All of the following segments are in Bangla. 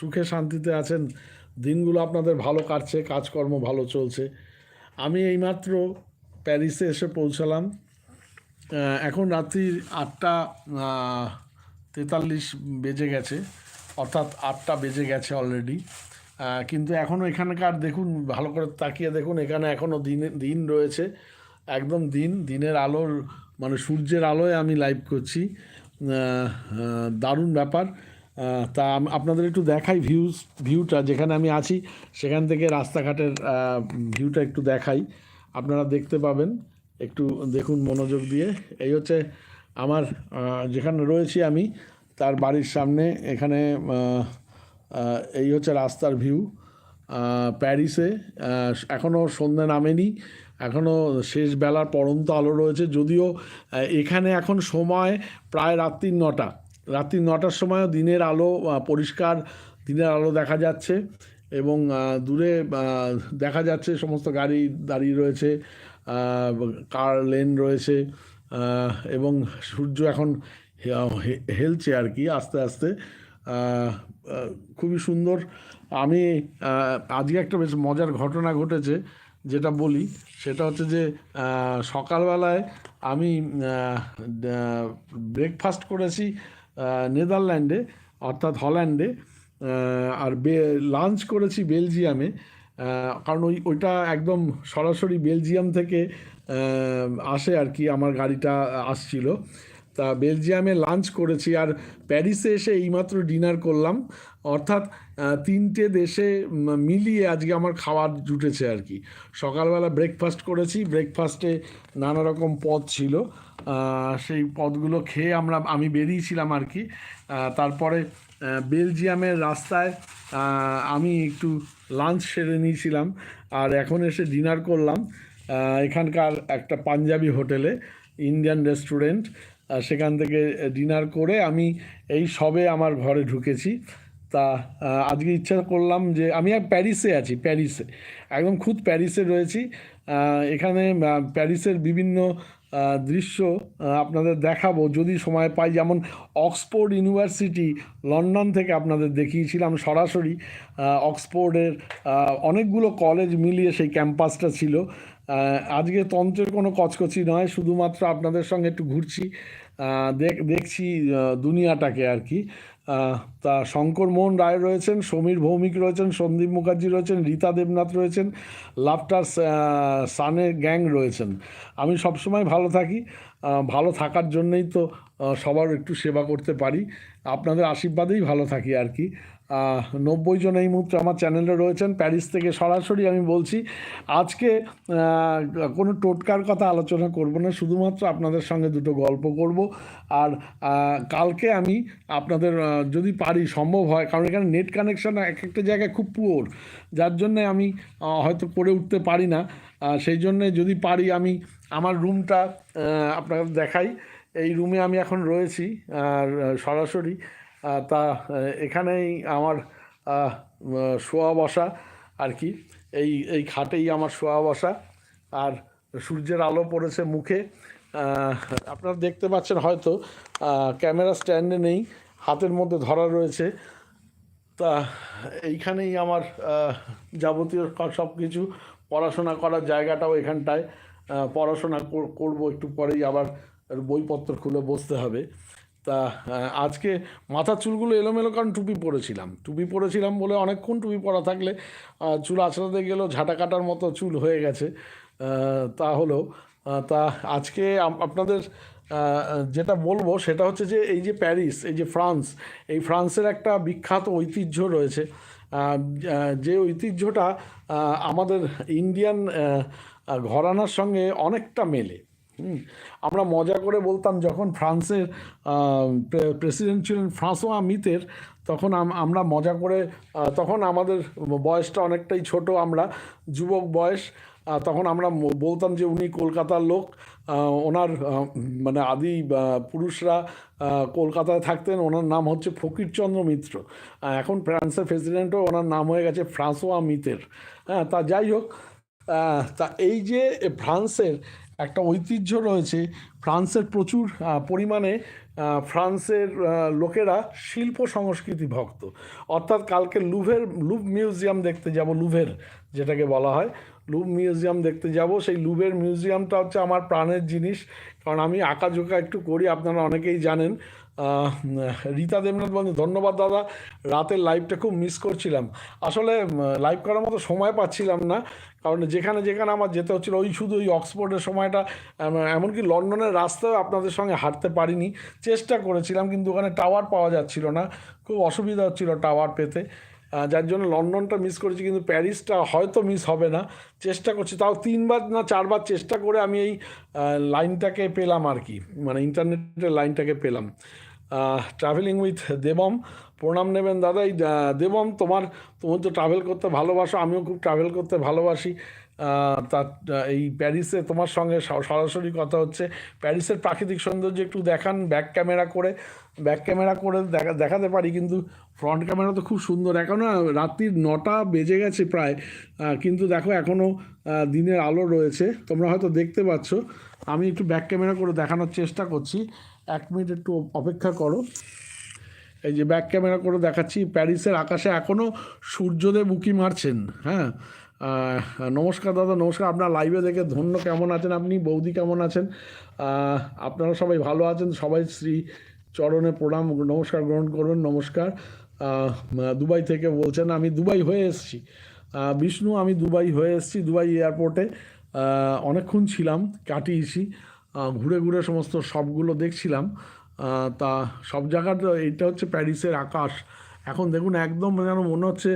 সুখে শান্তিতে আছেন। দিনগুলো আপনাদের ভালো কাটছে, কাজকর্ম ভালো চলছে। আমি এইমাত্র প্যারিসে এসে পৌঁছালাম। এখন রাত্রি আটটা তেতাল্লিশ বেজে গেছে। অর্থাৎ আটটা বেজে গেছে অলরেডি কিন্তু এখনও এখানকার দেখুন, ভালো করে তাকিয়ে দেখুন, এখানে এখনও দিন দিন রয়েছে। একদম দিন, দিনের আলোর মানে সূর্যের আলোয় আমি লাইভ করছি। দারুণ ব্যাপার। তা আপনাদের একটু দেখাই ভিউজ ভিউটা যেখানে আমি আছি, সেখান থেকে রাস্তাঘাটের ভিউটা একটু দেখাই। আপনারা দেখতে পাবেন। একটু দেখুন মনোযোগ দিয়ে। এই হচ্ছে আমার যেখানে রয়েছি আমি, তার বাড়ির সামনে। এখানে এই হচ্ছে রাস্তার ভিউ প্যারিসে এখনও সন্ধ্যে নামেনি। এখনও শেষ বেলার পরন্ত আলো রয়েছে। যদিও এখানে এখন সময় প্রায় রাত্রির নটা। রাত্রি নটার সময়ও দিনের আলো পরিষ্কার দিনের আলো দেখা যাচ্ছে এবং দূরে দেখা যাচ্ছে সমস্ত গাড়ি দাঁড়িয়ে রয়েছে কার লেন রয়েছে এবং সূর্য এখন হেলছে আর কি আস্তে আস্তে। খুবই সুন্দর। আমি আজকে একটা বেশ মজার ঘটনা ঘটেছে, যেটা বলি। সেটা হচ্ছে যে সকালবেলায় আমি ব্রেকফাস্ট করেছি নেদারল্যান্ডে, অর্থাৎ হল্যান্ডে আর বে লাঞ্চ করেছি বেলজিয়ামে কারণ ওই, ওইটা একদম সরাসরি বেলজিয়াম থেকে আসে আর কি, আমার গাড়িটা আসছিল। তা বেলজিয়ামে লাঞ্চ করেছি আর প্যারিসে এসে এইমাত্র ডিনার করলাম। অর্থাৎ তিনটে দেশে মিলিয়ে আজকে আমার খাবার জুটেছে আর কি। সকালবেলা ব্রেকফাস্ট করেছি ব্রেকফাস্টে নানা রকম পদ ছিল। সেই পদগুলো খেয়ে আমরা, আমি বেরিয়েছিলাম আর কি। তারপরে বেলজিয়ামের রাস্তায় আমি একটু লাঞ্চ সেরে নিয়েছিলাম আর এখন এসে ডিনার করলাম। এখানকার একটা পাঞ্জাবি হোটেলে ইন্ডিয়ান রেস্টুরেন্ট সেখান থেকে ডিনার করে আমি এই সবে আমার ঘরে ঢুকেছি। তা আজকে ইচ্ছা করলাম যে, আমি আর প্যারিসে আছি, প্যারিসে। একদম খুদ প্যারিসে রয়েছি। এখানে প্যারিসের বিভিন্ন দৃশ্য আপনাদের দেখাবো। যদি সময় পাই, যেমন অক্সফোর্ড ইউনিভার্সিটি লন্ডন থেকে আপনাদের দেখিয়েছিলাম সরাসরি। অক্সফোর্ডের অনেকগুলো কলেজ মিলিয়ে সেই ক্যাম্পাসটা ছিল। আজকে তন্ত্রের কোনো কচকচি নয়, শুধুমাত্র আপনাদের সঙ্গে একটু ঘুরছি। দেখ- দেখছি দুনিয়াটাকে আর কি। তা শঙ্কর মোহন রায় রয়েছেন, সমীর ভৌমিক রয়েছেন, সন্দীপ মুখার্জি রয়েছেন, রীতা দেবনাথ রয়েছেন, লাফটার সানের গ্যাং রয়েছেন। আমি সবসময় ভালো থাকি। ভালো থাকার জন্যই তো সবার একটু সেবা করতে পারি। আপনাদের আশীর্বাদেই ভালো থাকি আর কি। নব্বই জন এই মুহূর্তে আমার চ্যানেলে রয়েছেন। প্যারিস থেকে সরাসরি আমি বলছি, আজকে কোনো টোটকার কথা আলোচনা করব না, শুধুমাত্র আপনাদের সঙ্গে দুটো গল্প করব। আর কালকে আমি আপনাদের যদি পারি, সম্ভব হয়, কারণ এখানে নেট কানেকশন এক একটা জায়গায় খুব পুয়োর, যার জন্যে আমি হয়তো করে উঠতে পারি না। সেই জন্যে যদি পারি আমি আমার রুমটা আপনাদের দেখাই। এই রুমে আমি এখন রয়েছি, আর সরাসরি তা এখানেই আমার শোয়া বসা আর কি। এই এই খাটেই আমার শোয়া বসা, আর সূর্যের আলো পড়েছে মুখে। আপনারা দেখতে পাচ্ছেন হয়তো ক্যামেরা স্ট্যান্ডে নেই, হাতের মধ্যে ধরা রয়েছে। তা, এইখানেই আমার যাবতীয় সব কিছু পড়াশোনা করার জায়গাটাও এখানটায়। পড়াশোনা কর- করব, একটু পরেই আবার বইপত্র খুলে বসতে হবে। তা আজকে মাথার চুলগুলো এলোমেলো কারণ টুপি পরেছিলাম। টুপি পরেছিলাম বলে অনেকক্ষণ টুপি পরা থাকলে চুল আছড়াতে গেলেও ঝাঁটা কাটার মতো চুল হয়ে গেছে। তা হলো তা আজকে আপনাদের যেটা বলব সেটা হচ্ছে যে এই যে প্যারিস, এই যে ফ্রান্স, এই ফ্রান্সের একটা বিখ্যাত ঐতিহ্য রয়েছে। যে ঐতিহ্যটা আমাদের ইন্ডিয়ান ঘরানার সঙ্গে অনেকটা মেলে। আমরা মজা করে বলতাম যখন ফ্রান্সের প্রেসিডেন্ট ছিলেন ফ্রাঁসোয়া মিতের, তখন আমরা মজা করে তখন আমাদের বয়সটা অনেকটাই ছোট আমরা, যুবক বয়স তখন আমরা বলতাম যে উনি কলকাতার লোক ওনার মানে আদি পুরুষরা কলকাতায় থাকতেন, ওনার নাম হচ্ছে ফকিরচন্দ্র মিত্র। এখন ফ্রান্সের প্রেসিডেন্টও ওনার নাম হয়ে গেছে ফ্রাঁসোয়া মিতের। হ্যাঁ তা যাই হোক তা এই যে ফ্রান্সের একটা ঐতিহ্য রয়েছে, ফ্রান্সের প্রচুর পরিমাণে ফ্রান্সের লোকেরা শিল্প সংস্কৃতি ভক্ত। অর্থাৎ কালকে লুভের, লুভ মিউজিয়াম দেখতে যাব, লুভের যেটাকে বলা হয়। লুভ মিউজিয়াম দেখতে যাব, সেই লুভের মিউজিয়ামটা হচ্ছে আমার প্রাণের জিনিস। কারণ আমি আঁকাঝোঁকা একটু করি, আপনারা অনেকেই জানেন। রীতা দেবনাথ বন্ধু ধন্যবাদ দাদা, রাতের লাইভটা খুব মিস করছিলাম। আসলে লাইভ করার মতো সময় পাচ্ছিলাম না, কারণ যেখানে যেখানে আমার যেতে হচ্ছিল, ওই শুধু ওই অক্সফোর্ডের সময়টা এমনকি লন্ডনের রাস্তায় আপনাদের সঙ্গে হাঁটতে পারিনি। চেষ্টা করেছিলাম, কিন্তু ওখানে টাওয়ার পাওয়া যাচ্ছিল না, খুব অসুবিধা হচ্ছিল টাওয়ার পেতে। যার জন্য লন্ডনটা মিস করেছি, কিন্তু প্যারিসটা হয়তো মিস হবে না। চেষ্টা করছি, তাও তিনবার না চারবার চেষ্টা করে আমি এই লাইনটাকে পেলাম আর কি মানে ইন্টারনেটের লাইনটাকে পেলাম। ট্রাভেলিং উইথ দেবম, প্রণাম নেবেন দাদা। এই দেবম, তোমার, তুমি তো ট্রাভেল করতে ভালোবাসো, আমিও খুব ট্রাভেল করতে ভালোবাসি। আহ, তা এই প্যারিসে তোমার সঙ্গে সরাসরি কথা হচ্ছে। প্যারিসের প্রাকৃতিক সৌন্দর্য একটু দেখান ব্যাক ক্যামেরা করে ব্যাক ক্যামেরা করে দেখা দেখাতে পারি কিন্তু ফ্রন্ট ক্যামেরা তো খুব সুন্দর। এখনও রাত্রির নটা বেজে গেছে প্রায় কিন্তু দেখো এখনও দিনের আলো রয়েছে। তোমরা হয়তো দেখতে পাচ্ছ আমি একটু ব্যাক ক্যামেরা করে দেখানোর চেষ্টা করছি। এক মিনিট একটু অপেক্ষা করো। এই যে ব্যাক ক্যামেরা করে দেখাচ্ছি প্যারিসের আকাশে এখনও সূর্যদেব উকি মারছেন হ্যাঁ? নমস্কার দাদা, নমস্কার। আপনার লাইভে দেখে ধন্য কেমন আছেন আপনি? বৌদি কেমন আছেন? আপনারা সবাই ভালো আছেন? সবাই শ্রী চরণে প্রণাম, নমস্কার গ্রহণ করুন, নমস্কার। দুবাই থেকে বলছেন, আমি দুবাই হয়ে এসেছি। বিষ্ণু, আমি দুবাই হয়ে এসেছি, দুবাই এয়ারপোর্টে অনেকক্ষণ ছিলাম, কাটিয়েছি। ঘুরে ঘুরে সমস্ত সবগুলো দেখছিলাম। তা সব জায়গার এইটা হচ্ছে প্যারিসের আকাশ। এখন দেখুন, একদম যেন মনে হচ্ছে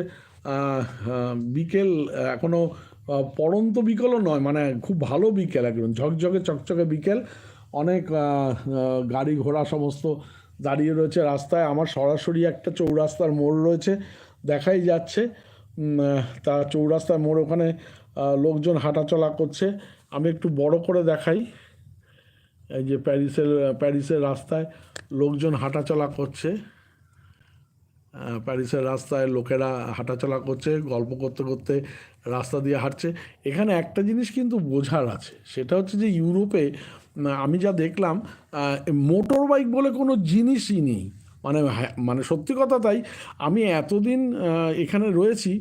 বিকেল এখনও পরন্ত বিকেলও নয় মানে খুব ভালো বিকেল একদম, ঝকঝকে, চকচকে বিকেল। অনেক গাড়ি ঘোড়া সমস্ত দাঁড়িয়ে রয়েছে রাস্তায়। আমার সরাসরি একটা চৌরাস্তার মোড় রয়েছে, দেখাই যাচ্ছে। তা চৌরাস্তার মোড় ওখানে লোকজন হাঁটাচলা করছে। আমি একটু বড় করে দেখাই। এই যে প্যারিসের প্যারিসের রাস্তায় লোকজন হাঁটাচলা করছে। প্যারিসের রাস্তায় লোকেরা হাঁটাচলা করছে গল্প করতে করতে রাস্তা দিয়ে হাঁটছে। এখানে একটা জিনিস কিন্তু বোঝার আছে সেটা হচ্ছে যে ইউরোপে আমি যা দেখলাম মোটর বাইক বলে কোনো জিনিসই নেই। মানে হ্যাঁ, মানে সত্যি কথা তাই আমি এতদিন এখানে রয়েছি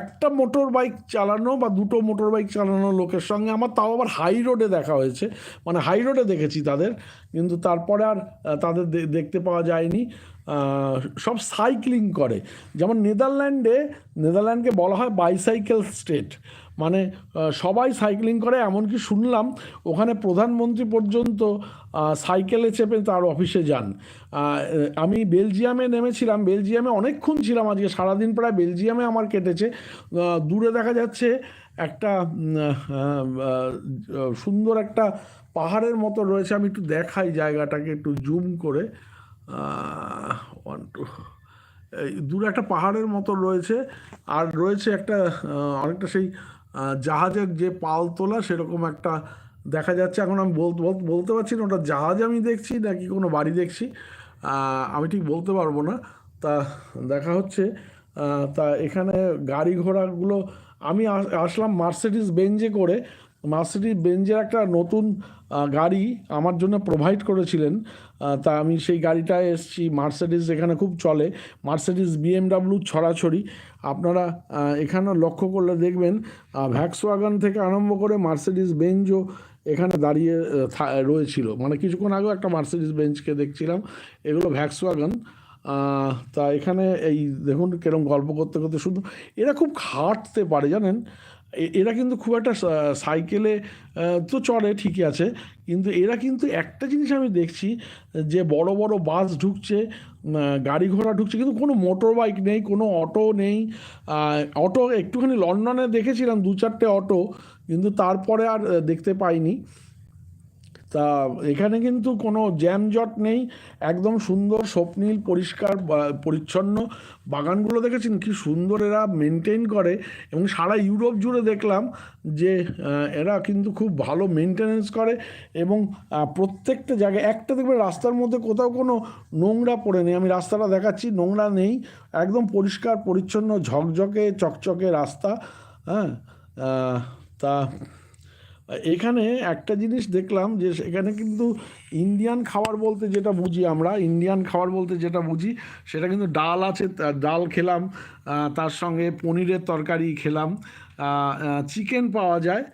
একটা মোটর বাইক চালানো বা দুটো মোটর বাইক চালানো লোকের সঙ্গে আমার তাও আবার হাই রোডে দেখা হয়েছে। মানে হাই রোডে দেখেছি তাদের কিন্তু তারপরে আর তাদের দেখতে পাওয়া যায়নি। সব সাইক্লিং করে। যেমন নেদারল্যান্ডে, নেদারল্যান্ডকে বলা হয় বাইসাইকেল স্টেট মানে সবাই সাইক্লিং করে, এমনকি শুনলাম ওখানে প্রধানমন্ত্রী পর্যন্ত সাইকেলে চেপে তার অফিসে যান। আমি বেলজিয়ামে নেমেছিলাম, বেলজিয়ামে অনেকক্ষণ ছিলাম আজকে, সারাদিন প্রায় বেলজিয়ামে আমার কেটেছে। দূরে দেখা যাচ্ছে একটা সুন্দর একটা পাহাড়ের মতো রয়েছে, আমি একটু দেখাই জায়গাটাকে, একটু জুম করে। ওয়ান টু এই দূরে একটা পাহাড়ের মতো রয়েছে, আর রয়েছে একটা অনেকটা সেই জাহাজের যে পাল তোলা সেরকম একটা দেখা যাচ্ছে। এখন আমি বলতে বল- বলতে পারছি না, ওটা জাহাজ আমি দেখছি নাকি কোনো বাড়ি দেখছি। আমি ঠিক বলতে পারব না। তা দেখা হচ্ছে তা এখানে গাড়ি ঘোড়াগুলো, আমি আসলাম মার্সিডিস বেঞ্জে করে মার্সিডিস বেঞ্জের একটা নতুন গাড়ি আমার জন্য প্রোভাইড করেছিলেন। তা আমি সেই গাড়িটায় এসেছি। মার্সিডিস এখানে খুব চলে। মার্সিডিস বিএমডাব্লিউ ছড়াছড়ি। আপনারা এখানে লক্ষ্য করলে দেখবেন ভ্যাক্সওয়াগান থেকে আরম্ভ করে মার্সিডিস বেঞ্জও এখানে দাঁড়িয়ে রয়েছিল। মানে কিছুক্ষণ আগেও একটা মার্সিডিস বেঞ্চকে দেখছিলাম। এগুলো ভ্যাক্সওয়াগান তা এখানে এই দেখুন কিরম গল্প করতে করতে শুধু, এরা খুব খাটতে পারে, জানেন? এরা কিন্তু খুব একটা সাইকেলে তো চলে ঠিকই আছে। কিন্তু এরা কিন্তু একটা জিনিস আমি দেখছি, যে বড় বড় বাস ঢুকছে গাড়ি ঘোড়া ঢুকছে, কিন্তু কোনো মোটর বাইক নেই, কোনো অটো নেই। অটো একটুখানি লন্ডনে দেখেছিলাম, দু চারটে অটো, কিন্তু তারপরে আর দেখতে পাইনি। তা এখানে কিন্তু কোনো জ্যামজট নেই, একদম সুন্দর স্বপ্নীল, পরিষ্কার পরিচ্ছন্ন বাগানগুলো দেখেছেন? কি সুন্দর এরা মেনটেন করে। এবং সারা ইউরোপ জুড়ে দেখলাম যে এরা কিন্তু খুব ভালো মেনটেনেন্স করে এবং প্রত্যেকটা জায়গায়, একটা দেখবে রাস্তার মধ্যে কোথাও কোনো নোংরা পড়ে নেই। আমি রাস্তাটা দেখাচ্ছি, নোংরা নেই, একদম পরিষ্কার, পরিচ্ছন্ন, ঝকঝকে, চকচকে রাস্তা হ্যাঁ? তা এখানে একটা জিনিস দেখলাম যে এখানে কিন্তু ইন্ডিয়ান খাবার বলতে যেটা বুঝি আমরা, ইন্ডিয়ান খাবার বলতে যেটা বুঝি, সেটা কিন্তু ডাল আছে ডাল খেলাম তার সঙ্গে পনিরের তরকারি খেলাম চিকেন পাওয়া যায়,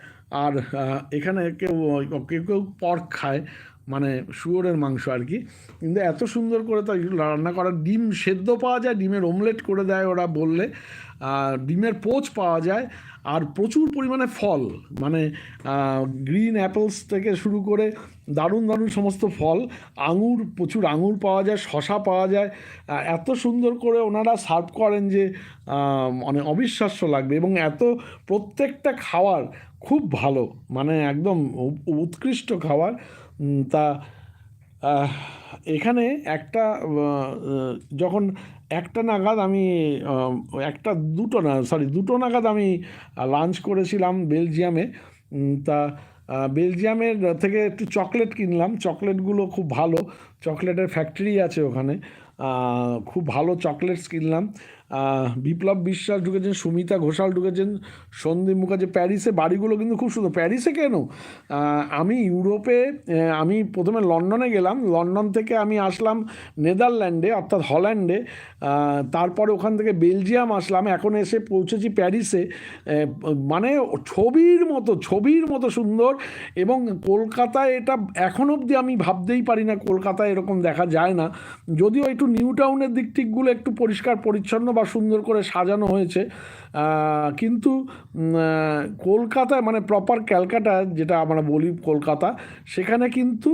আর এখানে কেউ কেউ কেউ পর্ক খায় মানে শুয়োরের মাংস আর কি। কিন্তু এত সুন্দর করে তো রান্না করা, ডিম সেদ্ধ পাওয়া যায়, ডিমের অমলেট করে দেয় ওরা বললে। ডিমের পোচ পাওয়া যায় আর প্রচুর পরিমাণে ফল। মানে গ্রিন অ্যাপেলস থেকে শুরু করে দারুণ দারুণ সমস্ত ফল। আঙুর, প্রচুর আঙুর পাওয়া যায় শশা পাওয়া যায়। এত সুন্দর করে ওনারা সার্ভ করেন যে মানে অবিশ্বাস্য লাগবে এবং এত প্রত্যেকটা খাবার খুব ভালো। মানে একদম উৎকৃষ্ট খাবার তা এখানে একটা যখন একটা নাগাদ আমি একটা দুটো না সরি দুটো নাগাদ আমি লাঞ্চ করেছিলাম বেলজিয়ামে। তা বেলজিয়ামের থেকে একটু চকলেট কিনলাম। চকলেটগুলো খুব ভালো। চকলেটের ফ্যাক্টরি আছে ওখানে। খুব ভালো চকলেটস কিনলাম। বিপ্লব বিশ্বাস ঢুকেছেন, সুমিতা ঘোষাল ঢুকেছেন, সন্দীপ মুখার্জি। প্যারিসে বাড়িগুলো কিন্তু খুব সুন্দর। প্যারিসে কেন? আমি ইউরোপে আমি প্রথমে লন্ডনে গেলাম। লন্ডন থেকে আমি আসলাম নেদারল্যান্ডে, অর্থাৎ হল্যান্ডে। তারপরে ওখান থেকে বেলজিয়াম আসলাম। এখন এসে পৌঁছেছি প্যারিসে। মানে ছবির মতো ছবির মতো সুন্দর। এবং কলকাতায় এটা এখন অবধি আমি ভাবতেই পারি না, কলকাতায় এরকম দেখা যায় না। যদিও একটু নিউ টাউনের দিক টিকগুলো একটু পরিষ্কার, পরিচ্ছন্ন বা সুন্দর করে সাজানো হয়েছে। কিন্তু কলকাতায় মানে প্রপার ক্যালকাটা, যেটা আমরা বলি কলকাতা, সেখানে কিন্তু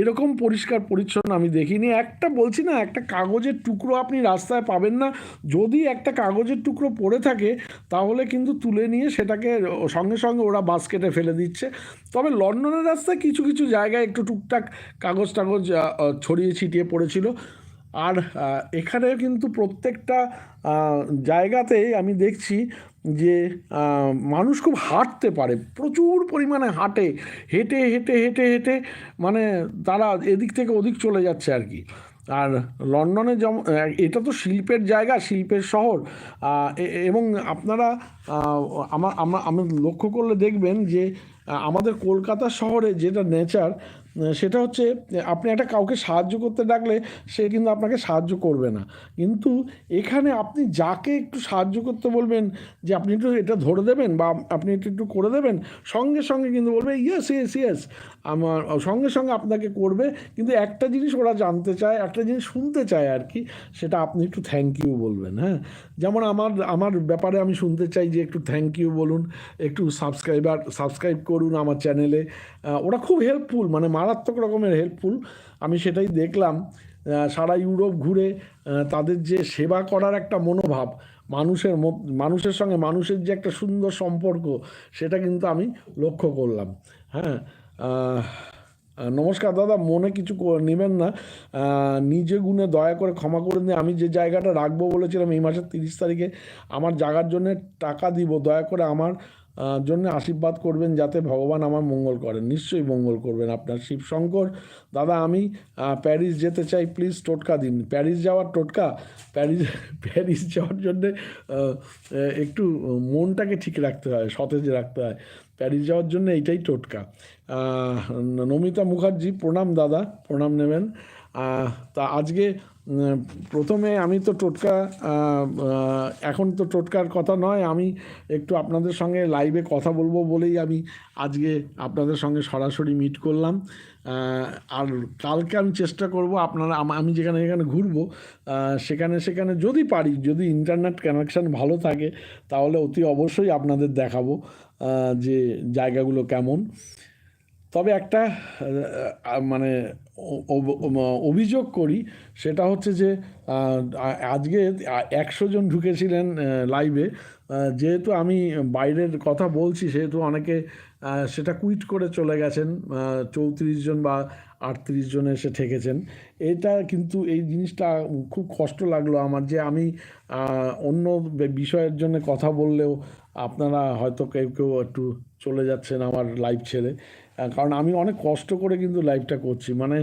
এরকম পরিষ্কার পরিচ্ছন্ন আমি দেখিনি। একটা বলছি না, একটা কাগজের টুকরো আপনি রাস্তায় পাবেন না। যদি একটা কাগজের টুকরো পড়ে থাকে, তাহলে কিন্তু তুলে নিয়ে সেটাকে সঙ্গে সঙ্গে ওরা বাস্কেটে ফেলে দিচ্ছে। তবে লন্ডনের রাস্তায় কিছু কিছু জায়গায় একটু টুকটাক কাগজ টাগজ ছড়িয়ে ছিটিয়ে পড়েছিল। আর এখানে কিন্তু প্রত্যেকটা জায়গাতেই আমি দেখছি যে মানুষ খুব হাঁটতে পারে, প্রচুর পরিমাণে হাঁটে, হেঁটে হেঁটে হেঁটে হেঁটে মানে তারা এদিক থেকে ওদিক চলে যাচ্ছে আর কি। আর লন্ডনে যেমন এটা তো শিল্পের জায়গা, শিল্পের শহর এবং আপনারা আমার আমরা আমি লক্ষ্য করলে দেখবেন যে আমাদের কলকাতা শহরে যেটা নেচার সেটা হচ্ছে, আপনি একটা কাউকে সাহায্য করতে ডাকলে সে কিন্তু আপনাকে সাহায্য করবে না। কিন্তু এখানে আপনি যাকে একটু সাহায্য করতে বলবেন, যে আপনি একটু এটা ধরে দেবেন বা আপনি একটু একটু করে দেবেন, সঙ্গে সঙ্গে কিন্তু বলবে ইয়েস ইয়েস ইয়েস আমার সঙ্গে সঙ্গে আপনাকে করবে। কিন্তু একটা জিনিস ওরা জানতে চায়, একটা জিনিস শুনতে চায় আর কি, সেটা আপনি একটু থ্যাংক ইউ বলবেন হ্যাঁ? যেমন আমার আমার ব্যাপারে আমি শুনতে চাই যে একটু থ্যাংক ইউ বলুন, একটু সাবস্ক্রাইবার সাবস্ক্রাইব করুন আমার চ্যানেলে ওরা খুব হেল্পফুল মানে মারাত্মক রকমের হেল্পফুল আমি সেটাই দেখলাম সারা ইউরোপ ঘুরে তাদের যে সেবা করার একটা মনোভাব, মানুষের মানুষের সঙ্গে মানুষের যে একটা সুন্দর সম্পর্ক, সেটা কিন্তু আমি লক্ষ্য করলাম হ্যাঁ? নমস্কার দাদা, মনে কিছু নেবেন না। নিজে গুণে দয়া করে ক্ষমা করে দিন আমি যে জায়গাটা রাখব বলেছিলাম এই মাসের তিরিশ তারিখে, আমার জায়গার জন্য টাকা দিব। দয়া করে আমার জন্য আশীর্বাদ করবেন যাতে ভগবান আমার মঙ্গল করেন। নিশ্চয়ই মঙ্গল করবেন আপনার শিবশঙ্কর। দাদা, আমি প্যারিস যেতে চাই। প্লিজ টোটকা দিন। প্যারিস যাওয়ার টোটকা? প্যারিস প্যারিস যাওয়ার জন্যে একটু মনটাকে ঠিক রাখতে হয়, সতেজ রাখতে হয়। প্যারিস যাওয়ার জন্য এইটাই টোটকা। নমিতা মুখার্জি, প্রণাম দাদা, প্রণাম নেবেন। তা আজকে প্রথমে আমি তো টোটকা এখন তো টোটকার কথা নয়, আমি একটু আপনাদের সঙ্গে লাইভে কথা বলব বলেই আমি আজকে আপনাদের সঙ্গে সরাসরি মিট করলাম। আর কালকে আমি চেষ্টা করব আপনারা, আমি যেখানে যেখানে ঘুরবো সেখানে সেখানে যদি পারি, যদি ইন্টারনেট কানেকশান ভালো থাকে, তাহলে অতি অবশ্যই আপনাদের দেখাবো যে জায়গাগুলো কেমন। তবে একটা মানে অভিযোগ করি, সেটা হচ্ছে যে আজকে একশো জন ঢুকেছিলেন লাইভে যেহেতু আমি বাইরের কথা বলছি, সেহেতু অনেকে সেটা কুইট করে চলে গেছেন চৌত্রিশ জন বা আটত্রিশ জন এসে ঠেকেছেন। এটা কিন্তু এই জিনিসটা খুব কষ্ট লাগল আমার যে আমি অন্য বিষয়ের জন্য কথা বললেও আপনারা হয়তো কেউ কেউ একটু চলে যাচ্ছেন আমার লাইভ ছেড়ে। কারণ আমি অনেক কষ্ট করে কিন্তু লাইভটা করছি। মানে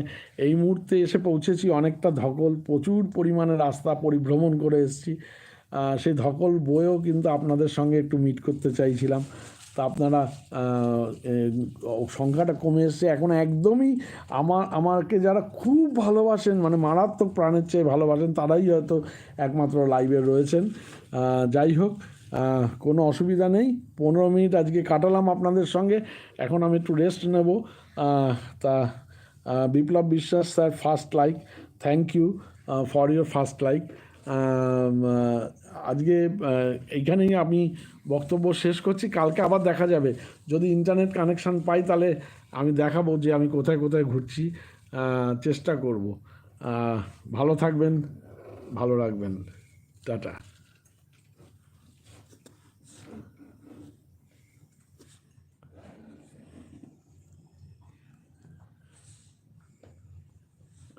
এই মুহূর্তে এসে পৌঁছেছি, অনেকটা ধকল, প্রচুর পরিমাণে রাস্তা পরিভ্রমণ করে এসেছি। সেই ধকল বয়েও কিন্তু আপনাদের সঙ্গে একটু মিট করতে চাইছিলাম। তা আপনারা সংখ্যাটা কমে এসছে। এখন একদমই আমার, আমাকে যারা খুব ভালোবাসেন মানে মারাত্মক প্রাণের চেয়ে ভালোবাসেন, তারাই হয়তো একমাত্র লাইভে রয়েছেন। যাই হোক কোনো অসুবিধা নেই। পনেরো মিনিট আজকে কাটালাম আপনাদের সঙ্গে। এখন আমি একটু রেস্ট নেব। তা Biplab Biswas sir first like thank you for your first like আজকে এইখানেই আমি বক্তব্য শেষ করছি। কালকে আবার দেখা যাবে। যদি ইন্টারনেট কানেকশান পাই তাহলে আমি দেখাবো যে আমি কোথায় কোথায় ঘুরছি চেষ্টা করব। ভালো থাকবেন, ভালো রাখবেন। টাটা।